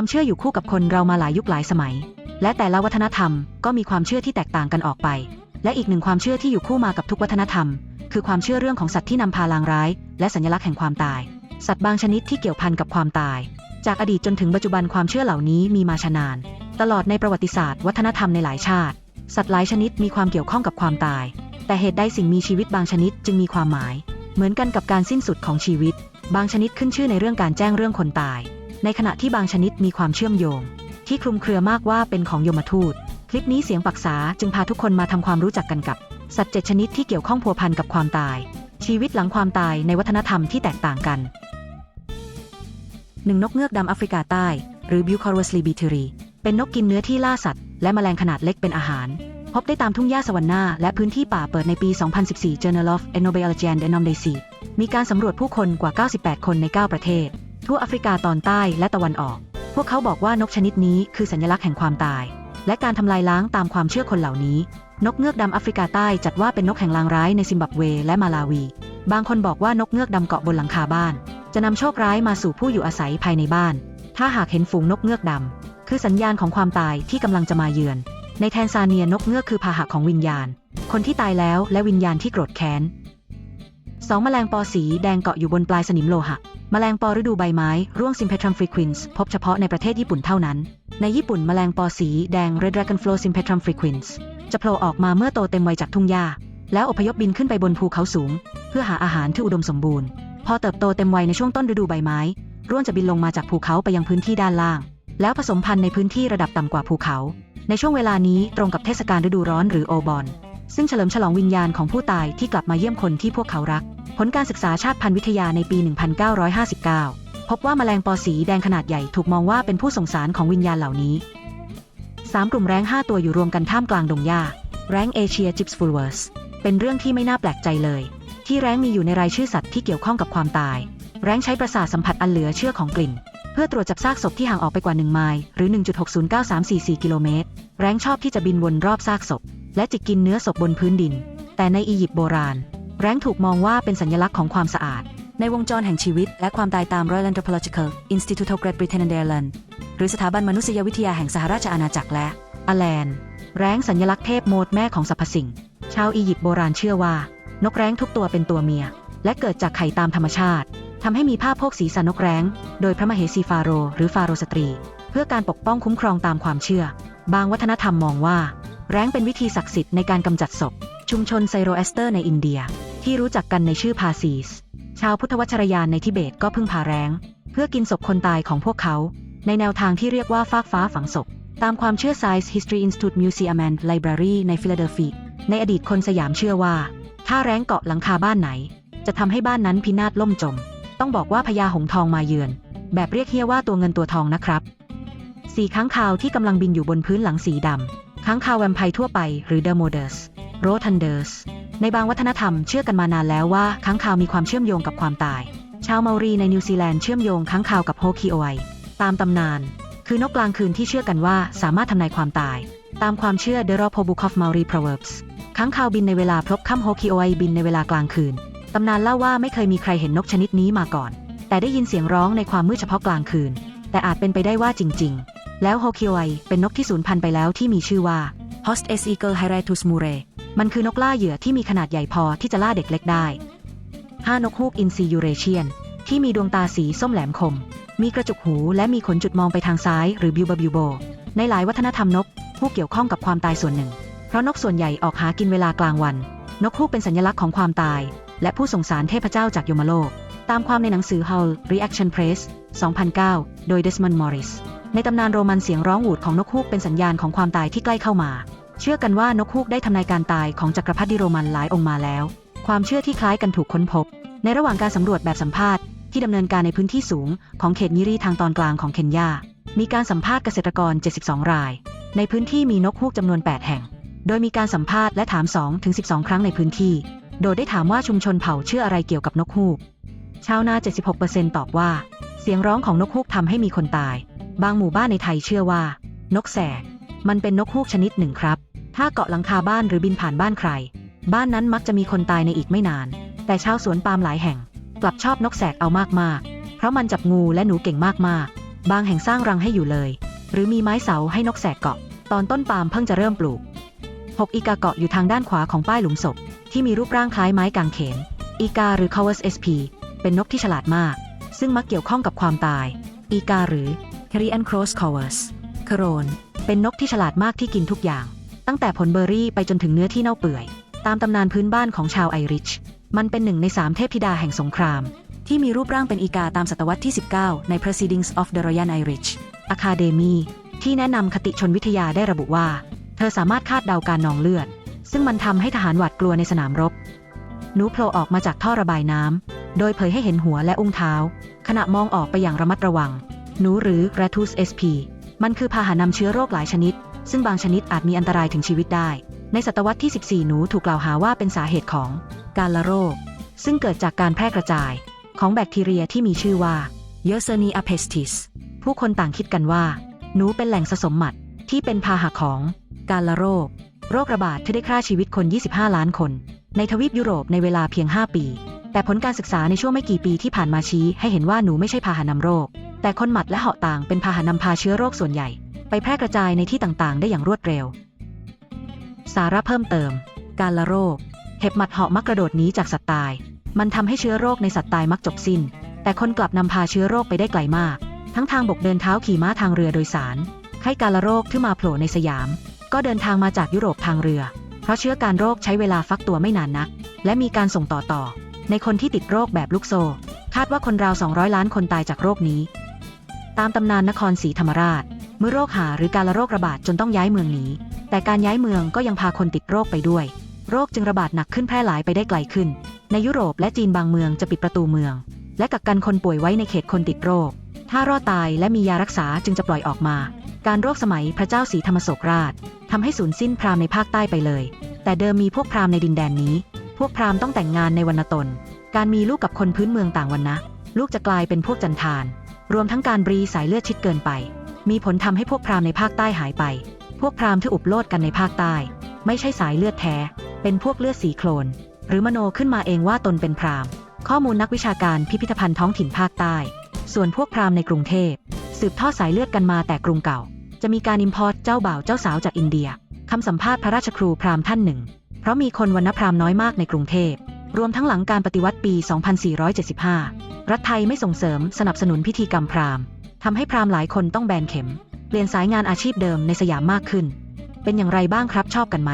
ความเชื่ออยู่คู่กับคนเรามาหลายยุคหลายสมัย และแต่ละวัฒนธรรมก็มีความเชื่อที่แตกต่างกันออกไป และอีกหนึ่งความเชื่อที่อยู่คู่มากับทุกวัฒนธรรม คือความเชื่อเรื่องของสัตว์ที่นำพาลางร้าย และสัญลักษณ์แห่งความตาย สัตว์บางชนิดที่เกี่ยวพันกับความตาย จากอดีตจนถึงปัจจุบันความเชื่อเหล่านี้มีมาชานาน ตลอดในประวัติศาสตร์ วัฒนธรรมในหลายชาติ สัตว์หลายชนิดมีความเกี่ยวข้องกับความตาย แต่เหตุใดสิ่งมีชีวิตบางชนิดจึงมีความหมาย เหมือนกันกับการสิ้นสุดของชีวิต บางชนิดขึ้นชื่อในเรื่องการแจ้งเรื่องคนตาย ในขณะที่บางชนิดมีความเชื่อมโยง ที่คลุมเครือมากว่าเป็นของยมทูต คลิปนี้เสียงปักษาจึงพาทุกคนมาทำความรู้จักกันกับ สัตว์เจ็ดชนิดที่เกี่ยวข้องพัวพันกับความตาย ชีวิตหลังความตายในวัฒนธรรมที่แตกต่างกันหนึ่งนกเงือกดำแอฟริกาใต้ หรือ b u c o r u s l i b i t u r i เป็นนกกินเนื้อที่ล่าสัตว์และแมลงขนาดเล็กเป็นอาหาร พบได้ตามทุ่งหญ้าสวรรค์นาและพื้นที่ป่าเปิดในปี 2014 Journal of Enobiology and Ethnomusy มีการสำรวจผู้คนกว่า 98 คนใน 9 ประเทศ ทั่วแอฟริกาตอนใต้และตะวันออก พวกเขาบอกว่านกชนิดนี้คือสัญลักษณ์แห่งความตาย และการทำลายล้างตามความเชื่อคนเหล่านี้ นกเงือกดำแอฟริกาใต้จัดว่าเป็นนกแห่งลางร้ายในซิมบับเวและมาลาวี บางคนบอกว่านกเงือกดำเกาะบนหลังคาบ้าน จะนำโชคร้ายมาสู่ผู้อยู่อาศัยภายในบ้าน ถ้าหากเห็นฝูงนกเงือกดำคือสัญญาณของความตายที่กำลังจะมาเยือน ในแทนซาเนียนกเงือกคือพาหะของวิญญาณ คนที่ตายแล้วและวิญญาณที่โกรธแค้นสองแมลงปอสีแดงเกาะอยู่บนปลายสนิมโลหะ แมลงปอฤดูใบไม้ ร่วง Sympetrum frequens พบเฉพาะในประเทศญี่ปุ่นเท่านั้น ในญี่ปุ่นแมลงปอสีแดง Red Dragonfly Sympetrum frequens จะโผล่ออกมาเมื่อโตเต็มวัยจากทุ่งหญ้า แล้วอพยพบินขึ้นไปบนภูเขาสูง เพื่อหาอาหารที่อุดมสมบูรณ์ พอเติบโตเต็มวัยในช่วงต้นฤดูใบไม้ ร่วนจะบินลงมาจากภูเขาไปยังพื้นที่ด้านล่าง แล้วผสมพันธุ์ในพื้นที่ระดับต่ำกว่าภูเขา ในช่วงเวลานี้ตรงกับเทศกาลฤดูร้อนหรือโอบอนซึ่งเฉลิมฉลองวิญญาณของผู้ตายที่กลับมาเยี่ยมคนที่พวกเขารัก ผลการศึกษาชาติพันธุ์วิทยาในปี 1959 พบว่าแมลงปอสีแดงขนาดใหญ่ถูกมองว่าเป็นผู้ส่งสารของวิญญาณเหล่านี้ 3 กลุ่มแร้ง5 ตัวอยู่รวมกันท่ามกลางดงหญ้า แร้งเอเชียจิปส์ฟูลเวอร์สเป็นเรื่องที่ไม่น่าแปลกใจเลย ที่แร้งมีอยู่ในรายชื่อสัตว์ที่เกี่ยวข้องกับความตาย แร้งใช้ประสาทสัมผัสอันเหลือเชื่อของกลิ่น เพื่อตรวจจับซากศพที่ห่างออกไปกว่า 1 ไมล์หรือ 1.609344 กิโลเมตร แร้งชอบที่จะบินวนรอบซากศพ และจิกกินเนื้อศพบนพื้นดิน แต่ในอียิปต์โบราณ แร้งถูกมองว่าเป็นสัญลักษณ์ของความสะอาด ในวงจรแห่งชีวิต และความตายตาม Royal Anthropological Institute of Great Britain and Ireland หรือสถาบันมนุษยวิทยาแห่งสหราชอาณาจักรและอแลนแร้งสัญลักษณ์เทพโมดแม่ของสรรพสิ่ง ชาวอียิปต์โบราณเชื่อว่า นกแร้งทุกตัวเป็นตัวเมีย และเกิดจากไข่ตามธรรมชาติทำให้มีผ้าโพกศีรษะนกแร้ง โดยพระมเหสีฟาโรหรือฟาโรสตรี เพื่อการปกป้องคุ้มครองตามความเชื่อ บางวัฒนธรรมมองว่า แร้งเป็นวิธีศักดิ์สิทธิ์ในการกำจัดศพ ชุมชนไซโรเอสเตอร์ในอินเดีย ที่รู้จักกันในชื่อพาซีส ชาวพุทธวัชรยานในทิเบตก็พึ่งพาแรง เพื่อกินศพคนตายของพวกเขา ในแนวทางที่เรียกว่าฟากฟ้าฝังศพ ตามความเชื่อ Science History Institute Museum and Library ในฟิลาเดลฟีในอดีตคนสยามเชื่อว่า ถ้าแรงเกาะหลังคาบ้านไหน จะทำให้บ้านนั้นพินาศล่มจม ต้องบอกว่าพญาหงส์ทองมาเยือน แบบเรียกเฮียว่าตัวเงินตัวทองนะครับสีค้างคาวที่กำลังบินอยู่บนพื้นหลังสีดำค้างคาวแวมไพร์ทั่วไปหรือเดโมเดสโรทันเดส ในบางวัฒนธรรมเชื่อกันมานานแล้วว่าค้างคาวมีความเชื่อมโยงกับความตาย ชาวเมารีในนิวซีแลนด์เชื่อมโยงค้างคาวกับโฮคิโอไอตามตำนาน คือนกกลางคืนที่เชื่อกันว่าสามารถทำนายความตาย ตามความเชื่อ The r o p o Book of Maori Proverbs ค้างคาวบินในเวลาพลบค่ำโฮคิโอไอบินในเวลากลางคืนตำนานเล่าว่าไม่เคยมีใครเห็นนกชนิดนี้มาก่อน แต่ได้ยินเสียงร้องในความมืดเฉพาะกลางคืน แต่อาจเป็นไปได้ว่าจริง ๆ แล้วโฮคิโอไอเป็นนกที่สูญพันธุ์ไปแล้วที่มีชื่อว่า Host S Eagle Hyratus murray มันคือนกล่าเหยื่อที่มีขนาดใหญ่พอที่จะล่าเด็กเล็กได้ 5. นกฮูกอินซียูเรเชียน ที่มีดวงตาสีส้มแหลมคม มีกระจุกหูและมีขนจุดมองไปทางซ้ายหรือบิวบาบิวโบ ในหลายวัฒนธรรมนกฮูกเกี่ยวข้องกับความตายส่วนหนึ่ง เพราะนกส่วนใหญ่ออกหากินเวลากลางวัน นกฮูกเป็นสัญลักษณ์ของความตาย และผู้ส่งสารเทพเจ้าจากยมโลก ตามความในหนังสือ Hull Reaction Press 2009 โดย Desmond Morris ในตำนานโรมันเสียงร้องหูดของนกฮูกเป็นสัญญาณของความตายที่ใกล้เข้ามา เชื่อกันว่านกฮูกได้ทำนายการตายของจักรพรรดิโรมันหลายองค์มาแล้ว ความเชื่อที่คล้ายกันถูกค้นพบ ในระหว่างการสำรวจแบบสัมภาษณ์ที่ดำเนินการในพื้นที่สูงของเขตนิรีทางตอนกลางของเคนยา มีการสัมภาษณ์เกษตรกร 72 ราย ในพื้นที่มีนกฮูกจำนวน 8 แห่ง โดยมีการสัมภาษณ์และถาม 2-12 ครั้งในพื้นที่ โดยได้ถามว่าชุมชนเผ่าเชื่ออะไรเกี่ยวกับนกฮูก ชาวนา 76%ตอบว่า เสียงร้องของนกฮูกทำให้มีคนตาย บางหมู่บ้านในไทยเชื่อว่า นกแสก มันเป็นนกฮูกชนิดหนึ่งครับ ถ้าเกาะหลังคาบ้านหรือบินผ่านบ้านใคร บ้านนั้นมักจะมีคนตายในอีกไม่นาน แต่ชาวสวนปาล์มหลายแห่ง กลับชอบนกแสกเอามากๆ เพราะมันจับงูและหนูเก่งมากๆ บางแห่งสร้างรังให้อยู่เลย หรือมีไม้เสาให้นกแสกเกาะ ตอนต้นปาล์มเพิ่งจะเริ่มปลูก 6 อีกาเกาะอยู่ทางด้านขวาของป้ายหลุมศพ ที่มีรูปร่างคล้ายไม้กางเขน อีกาหรือ c o w a s sp เป็นนกที่ฉลาดมาก ซึ่งมักเกี่ยวข้องกับความตาย อีกาหรือ Carrion Cross c o w a s ครนเป็นนกที่ฉลาดมากที่กินทุกอย่าง ตั้งแต่ผลเบอร์รี่ไปจนถึงเนื้อที่เน่าเปื่อย ตามตำนานพื้นบ้านของชาวไอริช มันเป็นหนึ่งในสามเทพธิดาแห่งสงคราม ที่มีรูปร่างเป็นอีกาตามศตวรรษที่ 19 ใน Proceedings of the Royal Irish Academy ที่แนะนำคติชนวิทยาได้ระบุว่า เธอสามารถคาดเดาการนองเลือด ซึ่งมันทำให้ทหารหวาดกลัวในสนามรบหนูโผล่ออกมาจากท่อระบายน้ำ โดยเผยให้เห็นหัวและอุ้งเท้า ขณะมองออกไปอย่างระมัดระวัง หนูหรือ r a t u s sp มันคือพาหะนำเชื้อโรคหลายชนิด ซึ่งบางชนิดอาจมีอันตรายถึงชีวิตได้ ในศตวรรษที่ 14 หนูถูกกล่าวหาว่าเป็นสาเหตุของการละโรค ซึ่งเกิดจากการแพร่กระจาย ของแบคทีเรียที่มีชื่อว่า Yersinia pestis ผู้คนต่างคิดกันว่า หนูเป็นแหล่งสะสมหมัดที่เป็นพาหะของการละโรค โรคระบาดที่ได้ฆ่าชีวิตคน 25 ล้านคน ในทวีปยุโรปในเวลาเพียง 5 ปี แต่ผลการศึกษาในช่วงไม่กี่ปีที่ผ่านมาชี้ให้เห็นว่าหนูไม่ใช่พาหะนำโรค แต่คนหมัดและเหาะต่างเป็นพาหะนำพาเชื้อโรคส่วนใหญ่ ไปแพร่กระจายในที่ต่างๆ ได้อย่างรวดเร็ว สาระเพิ่มเติม การละโรค เห็บหมัดเหาะมักกระโดดหนีจากสัตว์ตาย มันทำให้เชื้อโรคในสัตว์ตายมักจบสิ้น แต่คนกลับนำพาเชื้อโรคไปได้ไกลมาก ทั้งทางบกเดินเท้าขี่ม้าทางเรือโดยสาร ไข้การละโรคที่มาโผล่ในสยาม ก็เดินทางมาจากยุโรปทางเรือ เพราะเชื้อการโรคใช้เวลาฟักตัวไม่นานนัก และมีการส่งต่อต่อ ในคนที่ติดโรคแบบลูกโซ่ คาดว่าคนราว 200 ล้านคนตายจากโรคนี้ ตามตำนานนครศรีธรรมราช เมื่อโรคหาหรือการละโรคระบาดจนต้องย้ายเมืองหนีแต่การย้ายเมืองก็ยังพาคนติดโรคไปด้วย โรคจึงระบาดหนักขึ้นแพร่หลายไปได้ไกลขึ้น ในยุโรปและจีนบางเมืองจะปิดประตูเมือง และกักกันคนป่วยไว้ในเขตคนติดโรค ถ้ารอดตายและมียารักษาจึงจะปล่อยออกมา การโรคสมัยพระเจ้าศรีธรรมโศกราชทำให้สูญสิ้นพราหมณ์ในภาคใต้ไปเลย แต่เดิมมีพวกพราหมณ์ในดินแดนนี้ พวกพราหมณ์ต้องแต่งงานในวรรณตน การมีลูกกับคนพื้นเมืองต่างวันนะ ลูกจะกลายเป็นพวกจันทาน รวมทั้งการบรีสายเลือดชิดเกินไป มีผลทำให้พวกพราหมณ์ในภาคใต้หายไป พวกพราหมณ์ที่อุปโลดกันในภาคใต้ ไม่ใช่สายเลือดแท้ เป็นพวกเลือดสีโคลน หรือมโนขึ้นมาเองว่าตนเป็นพราหมณ์ ข้อมูลนักวิชาการพิพิธภัณฑ์ท้องถิ่นภาคใต้ ส่วนพวกพราหมณ์ในกรุงเทพ สืบทอดสายเลือดกันมาแต่กรุงเก่า จะมีการอิมพอร์ตเจ้าบ่าวเจ้าสาวจากอินเดียคำสัมภาษณ์พระราชครูพราหมณ์ท่านหนึ่ง เพราะมีคนวรรณพราหมณ์น้อยมากในกรุงเทพ รวมทั้งหลังการปฏิวัติปี 2475 รัฐไทยไม่ส่งเสริมสนับสนุนพิธีกรรมพราหมณ์ ทำให้พราหมณ์หลายคนต้องแบนเข็มเปลี่ยนสายงานอาชีพเดิมในสยามมากขึ้น เป็นอย่างไรบ้างครับชอบกันไหม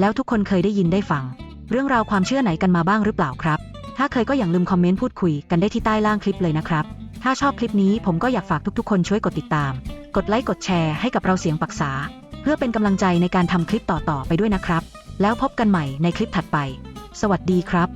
แล้วทุกคนเคยได้ยินได้ฟัง เรื่องราวความเชื่อไหนกันมาบ้างหรือเปล่าครับ ถ้าเคยก็อย่าลืมคอมเมนต์พูดคุยกันได้ที่ใต้ล่างคลิปเลยนะครับ ถ้าชอบคลิปนี้ผมก็อยากฝากทุกๆ คนช่วยกดติดตาม กดไลค์กดแชร์ให้กับเราเสียงปักษา เพื่อเป็นกำลังใจในการทำคลิปต่อๆไปด้วยนะครับ แล้วพบกันใหม่ในคลิปถัดไป สวัสดีครับ